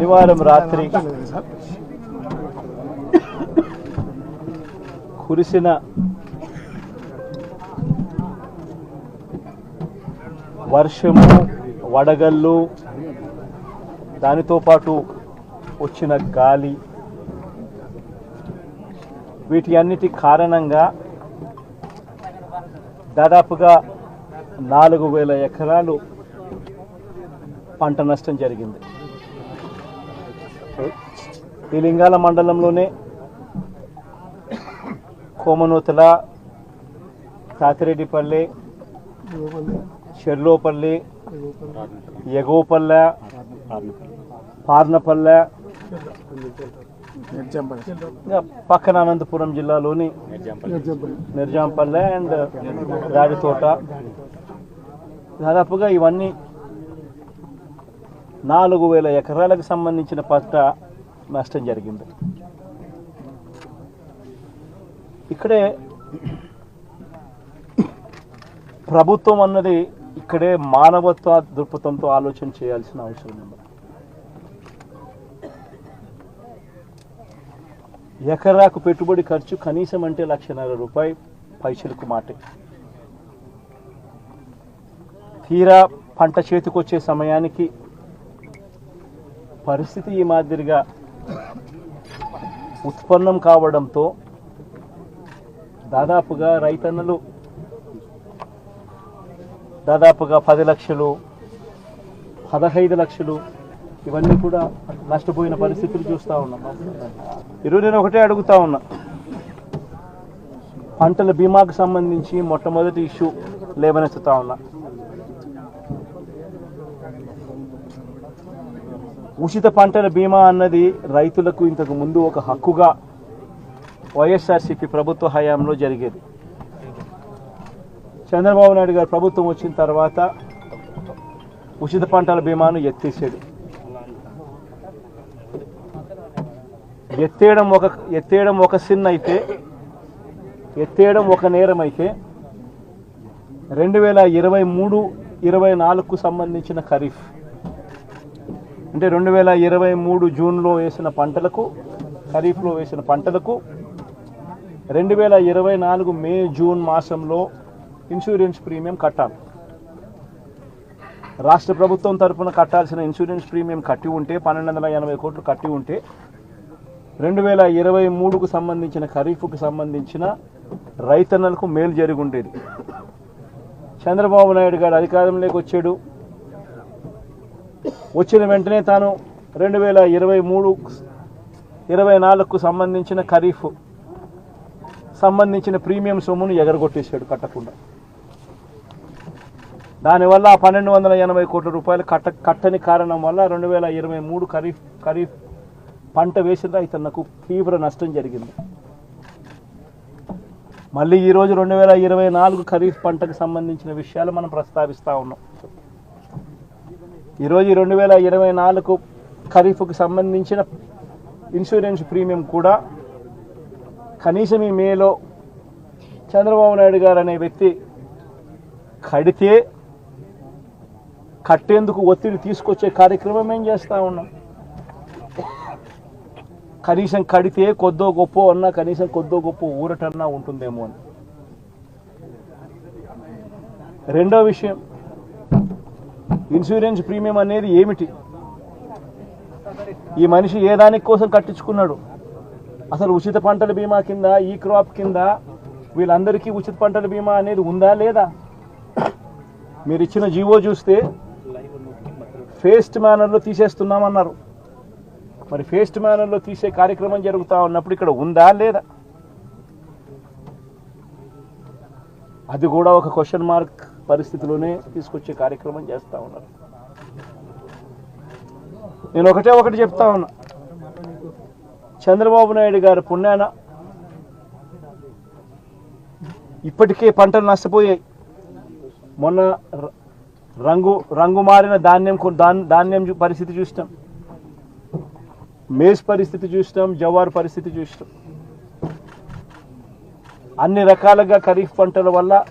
శనివారం రాత్రి కురిసిన వర్షము వడగళ్ళు దానితో పాటు వచ్చిన గాలి వీటి అన్నిటి కారణంగా దాదాపుగా నాలుగు వేల ఎకరాలు పంట నష్టం జరిగింది. ఈ లింగాల మండలంలోనే కోమనూతల తాతిరెడ్డిపల్లి షెర్లోపల్లి ఎగోపల్లె పార్నపల్లె పక్కన అనంతపురం జిల్లాలోని నిర్జాంపల్లె అండ్ దాడితోట దాదాపుగా ఇవన్నీ నాలుగు వేల ఎకరాలకు సంబంధించిన పంట నష్టం జరిగింది. ఇక్కడే ప్రభుత్వం అన్నది ఇక్కడే మానవత్వ దృక్పథంతో ఆలోచన చేయాల్సిన అవసరం ఉంది. ఎకరాకు పెట్టుబడి ఖర్చు కనీసం అంటే లక్షన్నర రూపాయి పైసలకు మాటే. తీరా పంట చేతికొచ్చే సమయానికి పరిస్థితి ఈ మాదిరిగా ఉత్పన్నం కావడంతో దాదాపుగా రైతన్నలు దాదాపుగా పది లక్షలు పదహైదు లక్షలు ఇవన్నీ కూడా నష్టపోయిన పరిస్థితులు చూస్తూ ఉన్నాం. ఈరోజు నేను ఒకటే అడుగుతా ఉన్నా. పంటల బీమాకు సంబంధించి మొట్టమొదటి ఇష్యూ లేవనెత్తుతా ఉన్నా. ఉచిత పంటల బీమా అన్నది రైతులకు ఇంతకు ముందు ఒక హక్కుగా వైఎస్ఆర్సీపీ ప్రభుత్వ హయాంలో జరిగేది. చంద్రబాబు నాయుడు గారు ప్రభుత్వం వచ్చిన తర్వాత ఉచిత పంటల బీమాను ఎత్తేసాడు ఎత్తేయడం ఒక ఎత్తేయడం ఒక సిన్ అయితే ఎత్తేయడం ఒక నేరం అయితే రెండు వేల ఇరవై మూడు ఇరవై నాలుగుకు సంబంధించిన ఖరీఫ్ అంటే రెండు వేల ఇరవై మూడు జూన్లో వేసిన పంటలకు ఖరీఫ్లో వేసిన పంటలకు రెండు వేల ఇరవై నాలుగు మే జూన్ మాసంలో ఇన్సూరెన్స్ ప్రీమియం కట్టాలి. రాష్ట్ర ప్రభుత్వం తరపున కట్టాల్సిన ఇన్సూరెన్స్ ప్రీమియం కట్టి ఉంటే పన్నెండు వందల ఎనభై కోట్లు కట్టి ఉంటే రెండు వేల ఇరవై మూడుకు సంబంధించిన ఖరీఫ్కు సంబంధించిన రైతన్నలకు మేలు జరిగి ఉండేది. చంద్రబాబు నాయుడు గారు అధికారంలోకి వచ్చాడు. వచ్చిన వెంటనే తాను రెండు వేల ఇరవై మూడు ఇరవై నాలుగుకు సంబంధించిన ఖరీఫ్ సంబంధించిన ప్రీమియం సొమ్మును ఎగరగొట్టేశాడు కట్టకుండా. దానివల్ల ఆ పన్నెండు వందల ఎనభై కోట్ల రూపాయలు కట్ట కట్టని కారణం వల్ల రెండు వేల ఇరవై మూడు ఖరీఫ్ ఖరీఫ్ పంట వేసిన రైతన్నకు తీవ్ర నష్టం జరిగింది. మళ్ళీ ఈరోజు రెండు వేల ఇరవై నాలుగు ఖరీఫ్ పంటకు సంబంధించిన విషయాలు మనం ప్రస్తావిస్తూ ఉన్నాం. ఈరోజు రెండు వేల ఇరవై నాలుగు ఖరీఫ్కు సంబంధించిన ఇన్సూరెన్స్ ప్రీమియం కూడా కనీసం ఈ మేలో చంద్రబాబు నాయుడు గారు అనే వ్యక్తి కడితే కట్టేందుకు ఒత్తిడి తీసుకొచ్చే కార్యక్రమం ఏం చేస్తూ ఉన్నాం? కనీసం కడితే కొద్దో గొప్ప అన్నా కనీసం కొద్దో గొప్ప ఊరటన్నా ఉంటుందేమో అని. రెండో విషయం ఇన్సూరెన్స్ ప్రీమియం అనేది ఏమిటి? ఈ మనిషి ఏ దానికోసం కట్టించుకున్నాడు? అసలు ఉచిత పంటల బీమా కింద ఈ క్రాప్ కింద వీళ్ళందరికీ ఉచిత పంటల బీమా అనేది ఉందా లేదా? మీరు ఇచ్చిన జీవో చూస్తే ఫేస్ట్ మేనర్లో తీసేస్తున్నామన్నారు. మరి ఫేస్ట్ మేనర్లో తీసే కార్యక్రమం జరుగుతూ ఉన్నప్పుడు ఇక్కడ ఉందా లేదా? అది కూడా ఒక క్వశ్చన్ మార్క్ పరిస్థితిలోనే తీసుకొచ్చే కార్యక్రమం చేస్తూ ఉన్నారు. నేను ఒకటే ఒకటి చెప్తా ఉన్నా. చంద్రబాబు నాయుడు గారి పుణ్యాన ఇప్పటికే పంటలు నష్టపోయాయి. మొన్న రంగు రంగు మారిన ధాన్యం ధాన్యం పరిస్థితి చూసినాం. మేస్ పరిస్థితి చూసినాం జవార్ పరిస్థితి చూసినాం. అన్ని రకాలుగా ఖరీఫ్ పంటల వల్ల